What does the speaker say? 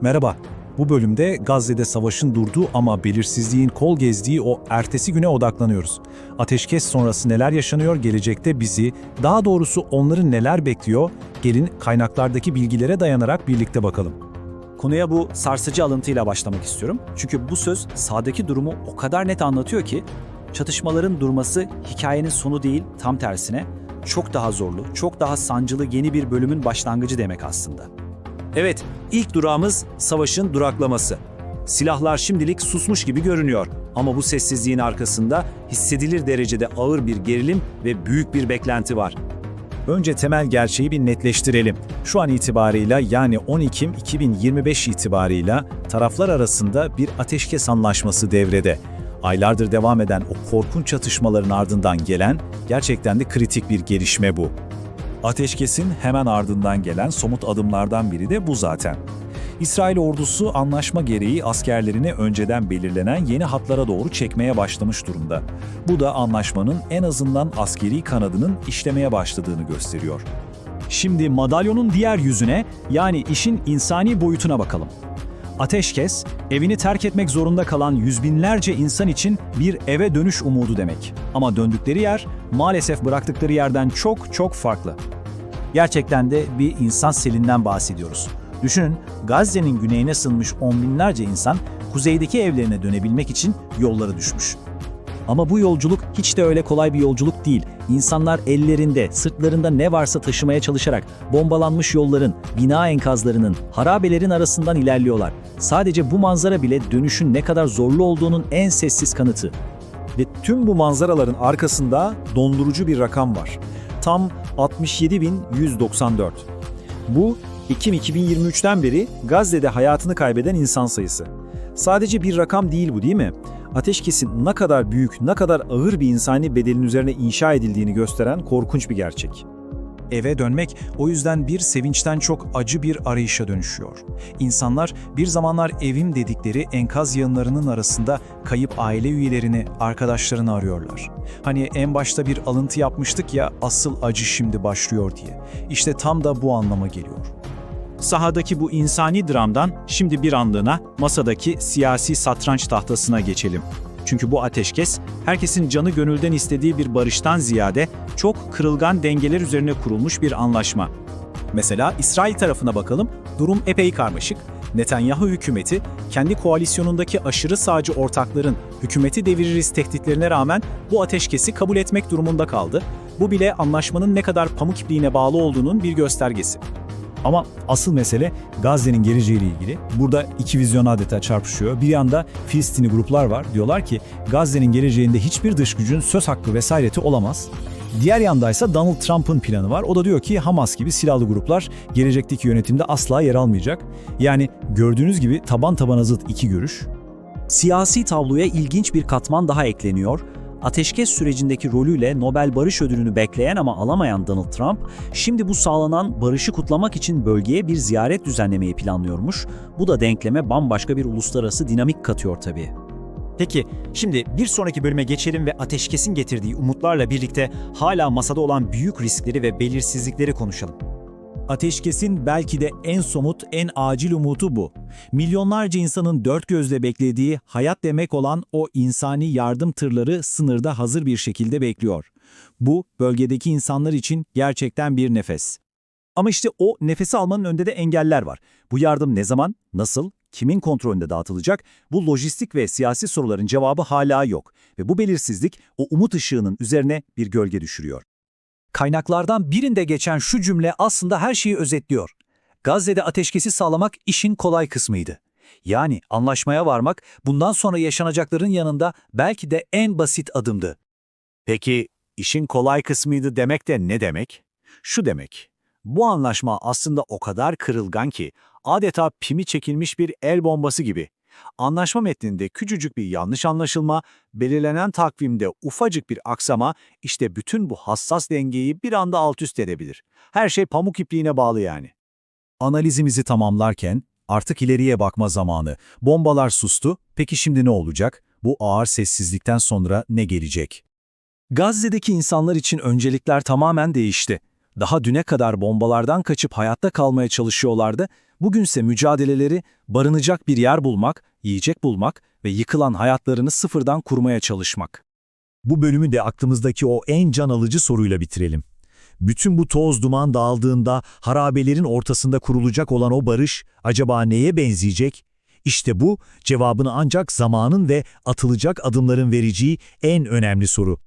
Merhaba. Bu bölümde Gazze'de savaşın durduğu ama belirsizliğin kol gezdiği o ertesi güne odaklanıyoruz. Ateşkes sonrası neler yaşanıyor gelecekte bizi, daha doğrusu onları neler bekliyor, gelin kaynaklardaki bilgilere dayanarak birlikte bakalım. Konuya bu sarsıcı alıntıyla başlamak istiyorum. Çünkü bu söz sahadaki durumu o kadar net anlatıyor ki çatışmaların durması hikayenin sonu değil, tam tersine çok daha zorlu, çok daha sancılı yeni bir bölümün başlangıcı demek aslında. Evet, ilk durağımız savaşın duraklaması. Silahlar şimdilik susmuş gibi görünüyor ama bu sessizliğin arkasında hissedilir derecede ağır bir gerilim ve büyük bir beklenti var. Önce temel gerçeği bir netleştirelim. Şu an itibarıyla yani 10 Ekim 2025 itibarıyla taraflar arasında bir ateşkes anlaşması devrede. Aylardır devam eden o korkunç çatışmaların ardından gelen gerçekten de kritik bir gelişme bu. Ateşkesin hemen ardından gelen somut adımlardan biri de bu zaten. İsrail ordusu anlaşma gereği askerlerini önceden belirlenen yeni hatlara doğru çekmeye başlamış durumda. Bu da anlaşmanın en azından askeri kanadının işlemeye başladığını gösteriyor. Şimdi madalyonun diğer yüzüne yani işin insani boyutuna bakalım. Ateşkes, evini terk etmek zorunda kalan yüz binlerce insan için bir eve dönüş umudu demek. Ama döndükleri yer maalesef bıraktıkları yerden çok çok farklı. Gerçekten de bir insan selinden bahsediyoruz. Düşünün, Gazze'nin güneyine sınmış on binlerce insan kuzeydeki evlerine dönebilmek için yollara düşmüş. Ama bu yolculuk hiç de öyle kolay bir yolculuk değil. İnsanlar ellerinde, sırtlarında ne varsa taşımaya çalışarak bombalanmış yolların, bina enkazlarının, harabelerin arasından ilerliyorlar. Sadece bu manzara bile dönüşün ne kadar zorlu olduğunun en sessiz kanıtı. Ve tüm bu manzaraların arkasında dondurucu bir rakam var. Tam 67.194. Bu Ekim 2023'ten beri Gazze'de hayatını kaybeden insan sayısı. Sadece bir rakam değil bu değil mi? Ateşkesin ne kadar büyük, ne kadar ağır bir insani bedelin üzerine inşa edildiğini gösteren korkunç bir gerçek. Eve dönmek o yüzden bir sevinçten çok acı bir arayışa dönüşüyor. İnsanlar bir zamanlar evim dedikleri enkaz yığınlarının arasında kayıp aile üyelerini, arkadaşlarını arıyorlar. Hani en başta bir alıntı yapmıştık ya asıl acı şimdi başlıyor diye. İşte tam da bu anlama geliyor. Sahadaki bu insani dramdan şimdi bir anlığına masadaki siyasi satranç tahtasına geçelim. Çünkü bu ateşkes herkesin canı gönülden istediği bir barıştan ziyade çok kırılgan dengeler üzerine kurulmuş bir anlaşma. Mesela İsrail tarafına bakalım, durum epey karmaşık. Netanyahu hükümeti kendi koalisyonundaki aşırı sağcı ortakların hükümeti deviririz tehditlerine rağmen bu ateşkesi kabul etmek durumunda kaldı. Bu bile anlaşmanın ne kadar pamuk ipliğine bağlı olduğunun bir göstergesi. Ama asıl mesele Gazze'nin geleceğiyle ilgili. Burada iki vizyon adeta çarpışıyor. Bir yanda Filistinli gruplar var. Diyorlar ki Gazze'nin geleceğinde hiçbir dış gücün söz hakkı vesayeti olamaz. Diğer yandaysa Donald Trump'ın planı var. O da diyor ki Hamas gibi silahlı gruplar gelecekteki yönetimde asla yer almayacak. Yani gördüğünüz gibi taban tabana zıt iki görüş. Siyasi tabloya ilginç bir katman daha ekleniyor. Ateşkes sürecindeki rolüyle Nobel Barış Ödülünü bekleyen ama alamayan Donald Trump, şimdi bu sağlanan barışı kutlamak için bölgeye bir ziyaret düzenlemeyi planlıyormuş. Bu da denkleme bambaşka bir uluslararası dinamik katıyor tabii. Peki şimdi bir sonraki bölüme geçelim ve ateşkesin getirdiği umutlarla birlikte hala masada olan büyük riskleri ve belirsizlikleri konuşalım. Ateşkesin belki de en somut, en acil umutu bu. Milyonlarca insanın dört gözle beklediği hayat demek olan o insani yardım tırları sınırda hazır bir şekilde bekliyor. Bu bölgedeki insanlar için gerçekten bir nefes. Ama işte o nefesi almanın önünde de engeller var. Bu yardım ne zaman, nasıl, kimin kontrolünde dağıtılacak? Bu lojistik ve siyasi soruların cevabı hala yok. Ve bu belirsizlik o umut ışığının üzerine bir gölge düşürüyor. Kaynaklardan birinde geçen şu cümle aslında her şeyi özetliyor. Gazze'de ateşkesi sağlamak işin kolay kısmıydı. Yani anlaşmaya varmak bundan sonra yaşanacakların yanında belki de en basit adımdı. Peki işin kolay kısmıydı demek de ne demek? Şu demek. Bu anlaşma aslında o kadar kırılgan ki adeta pimi çekilmiş bir el bombası gibi. Anlaşma metninde küçücük bir yanlış anlaşılma, belirlenen takvimde ufacık bir aksama işte bütün bu hassas dengeyi bir anda alt üst edebilir. Her şey pamuk ipliğine bağlı yani. Analizimizi tamamlarken artık ileriye bakma zamanı. Bombalar sustu. Peki şimdi ne olacak? Bu ağır sessizlikten sonra ne gelecek? Gazze'deki insanlar için öncelikler tamamen değişti. Daha düne kadar bombalardan kaçıp hayatta kalmaya çalışıyorlardı. Bugünse mücadeleleri barınacak bir yer bulmak, yiyecek bulmak ve yıkılan hayatlarını sıfırdan kurmaya çalışmak. Bu bölümü de aklımızdaki o en can alıcı soruyla bitirelim. Bütün bu toz duman dağıldığında harabelerin ortasında kurulacak olan o barış acaba neye benzeyecek? İşte bu cevabını ancak zamanın ve atılacak adımların vereceği en önemli soru.